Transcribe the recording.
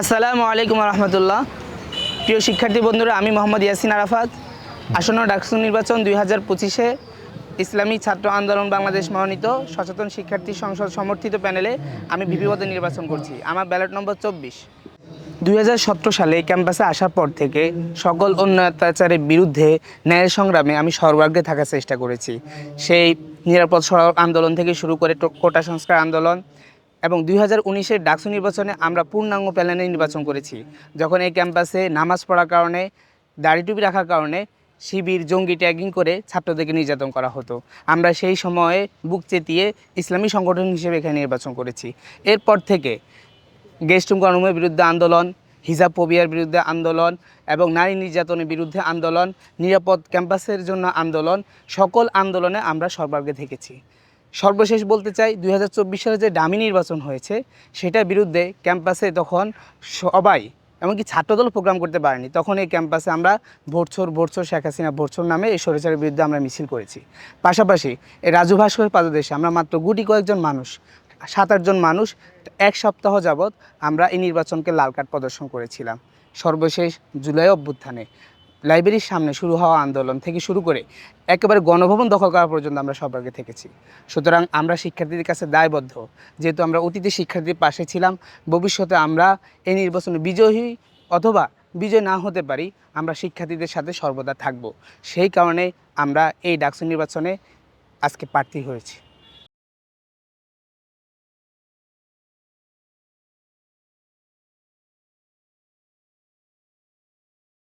আসসালামু আলাইকুম রহমতুল্লাহ প্রিয় শিক্ষার্থী বন্ধুরা, আমি মোহাম্মদ ইয়াসিন আরাফাত, আসন্ন ডাকসু নির্বাচন দুই হাজার পঁচিশে ইসলামী ছাত্র আন্দোলন বাংলাদেশ মনোনীত সচেতন শিক্ষার্থী সংসদ সমর্থিত প্যানেলে আমি ভিপিপদে নির্বাচন করছি। আমার ব্যালট নম্বর চব্বিশ। দুই সালে ক্যাম্পাসে আসার পর থেকে সকল অত্যাচারের বিরুদ্ধে ন্যায় সংগ্রামে আমি সর্বাগ্রে থাকার চেষ্টা করেছি। সেই নিরাপদ সড়ক আন্দোলন থেকে শুরু করে কোটা সংস্কার আন্দোলন এবং দুই হাজার উনিশের ডাকসু নির্বাচনে আমরা পূর্ণাঙ্গ প্যানেলে নির্বাচন করেছি। যখন এই ক্যাম্পাসে নামাজ পড়ার কারণে, দাড়ি টুপি রাখার কারণে শিবির, জঙ্গি ট্যাগিং করে ছাত্রদেরকে নির্যাতন করা হতো। আমরা সেই সময়ে বুক চেতিয়ে ইসলামী সংগঠন হিসেবে এখানে নির্বাচন করেছি। এরপর থেকে গেস্টুম গণমের বিরুদ্ধে আন্দোলন, হিজাব পবিয়ার বিরুদ্ধে আন্দোলন এবং নারী নির্যাতনের বিরুদ্ধে আন্দোলন, নিরাপদ ক্যাম্পাসের জন্য আন্দোলন, সকল আন্দোলনে আমরা সর্বাগ্রে থেকেছি। সর্বশেষ বলতে চাই, দুই হাজার চব্বিশ সালে যে ডামি নির্বাচন হয়েছে, সেটার বিরুদ্ধে ক্যাম্পাসে তখন সবাই, এমনকি ছাত্রদল প্রোগ্রাম করতে পারেনি, তখন এই ক্যাম্পাসে আমরা ভোটছর ভোটছর শেখ হাসিনা ভোটছর নামে এই স্বৈরাচারের বিরুদ্ধে আমরা মিছিল করেছি। পাশাপাশি এই রাজু ভাস্করের পাদদেশে আমরা মাত্র গুটি কয়েকজন মানুষ, সাত আটজন মানুষ, এক সপ্তাহ যাবৎ আমরা এই নির্বাচনকে লাল কার্ড প্রদর্শন করেছিলাম। সর্বশেষ জুলাই অভ্যুত্থানে লাইব্রেরির সামনে শুরু হওয়া আন্দোলন থেকে শুরু করে একেবারে গণভবন দখল করা পর্যন্ত আমরা সবাইকে থেকেছি। সুতরাং আমরা শিক্ষার্থীদের কাছে দায়বদ্ধ। যেহেতু আমরা অতীতে শিক্ষার্থীর পাশে ছিলাম, ভবিষ্যতে আমরা এই নির্বাচনে বিজয়ী অথবা বিজয় না হতে পারি, আমরা শিক্ষার্থীদের সাথে সর্বদা থাকব। সেই কারণে আমরা এই ডাকসু নির্বাচনে আজকে প্রার্থী হয়েছি।